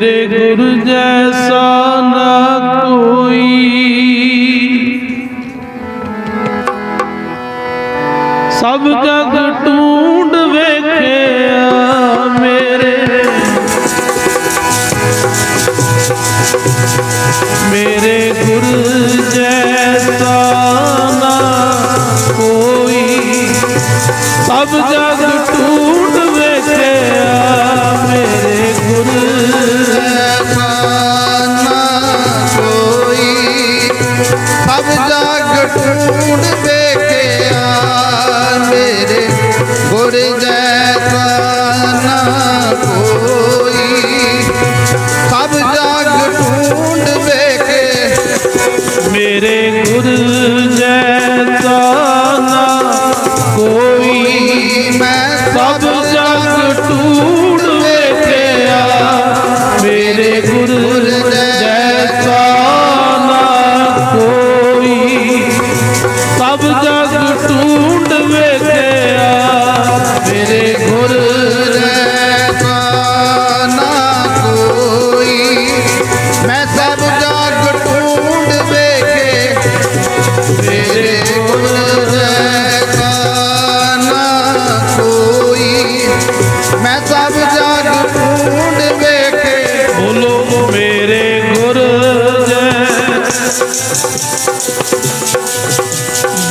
ਤੇਰੇ ਗੁਰ ਜੈਸਾ ਨਾ ਕੋਈ। ਸਭ ਜਗ ਟੂੰਡ ਵੇਖਿਆ ਮੇਰੇ। ਮੇਰੇ ਗੁਰ ਜੈਸਾ ਨਾ ਕੋਈ। ਸਭ ਜਗ ਟੂੰਡ ਸਭ ਜਗ ਢੂੰਡ ਵੇਖਿਆ ਮੇਰੇ ਗੁਰ ਜੈ ਨਾ ਕੋਈ। ਸਭ ਜਗ ਢੂੰਡ ਵੇਖੇ ਮੇਰੇ ਗੁਰ ਮੈਂ ਸਭ ਜਗ ਢੂੰਡ ਵੇਖੇ। ਬੋਲੋ ਮੇਰੇ ਗੁਰ ਜੈ।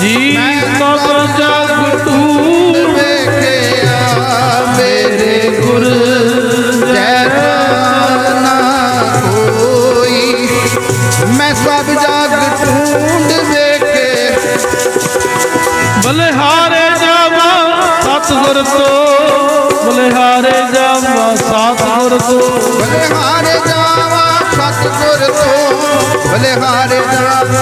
ਜੀ ਸਭ ਜਗ ਟੂੜ ਵੇਖਿਆ ਮੇਰੇ ਗੁਰ ਜੈਸਾ ਨਾ ਕੋਈ। ਮੈਂ ਸਭ ਜਗ ਢੂੰਡ ਵੇਖੇ। ਬਲਿਹਾਰੇ ਜਾਵਾ ਸਤਿਗੁਰ ਤੋਂ। ਬਲਿਹਾਰੇ ਜਾਵਾ ਸਤਿਗੁਰ ਤੋਂ ਬਲਿਹਾਰੇ ਜਾਵਾ ਸਤਿਗੁਰ ਤੋਂ ਬਲਿਹਾਰੇ ਜਾਵਾ।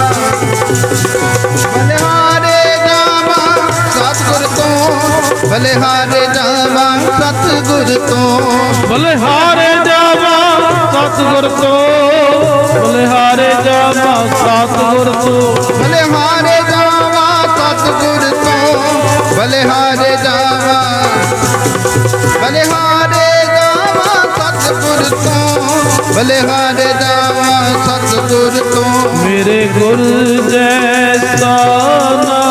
ਬਲਿਹਾਰੇ ਜਾਵਾ ਸਤਿਗੁਰ ਤੋਂ ਬਲਿਹਾਰੇ ਜਾਵਾ ਸਤਿਗੁਰ ਤੋਂ ਬਲਿਹਾਰੇ ਜਾਵਾ ਸਤਿਗੁਰ ਤੋਂ ਬਲਿਹਾਰੇ ਜਾਵਾ ਸਤਿਗੁਰ ਤੋਂ ਬਲਿਹਾਰੇ ਜਾਵਾ ਸਤਿਗੁਰ ਤੋਂ ਬਲਿਹਾਰੇ ਬਲਿਹਾਰੇ ਜਾਵਾ ਸਤਿਗੁਰ ਤੋਂ। ਮੇਰੇ ਗੁਰ ਜੈਸਾ ਨਾ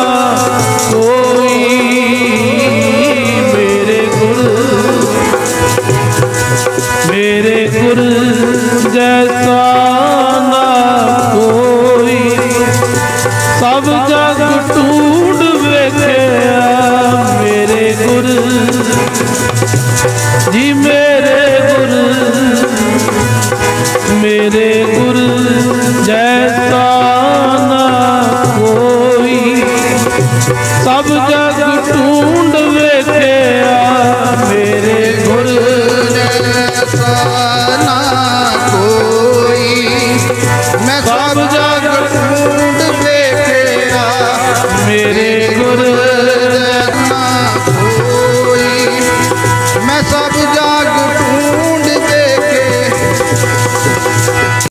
ਕੋਈ ਮੇਰੇ ਗੁਰ ਮੇਰੇ ਗੁਰ ਜੈਸਾ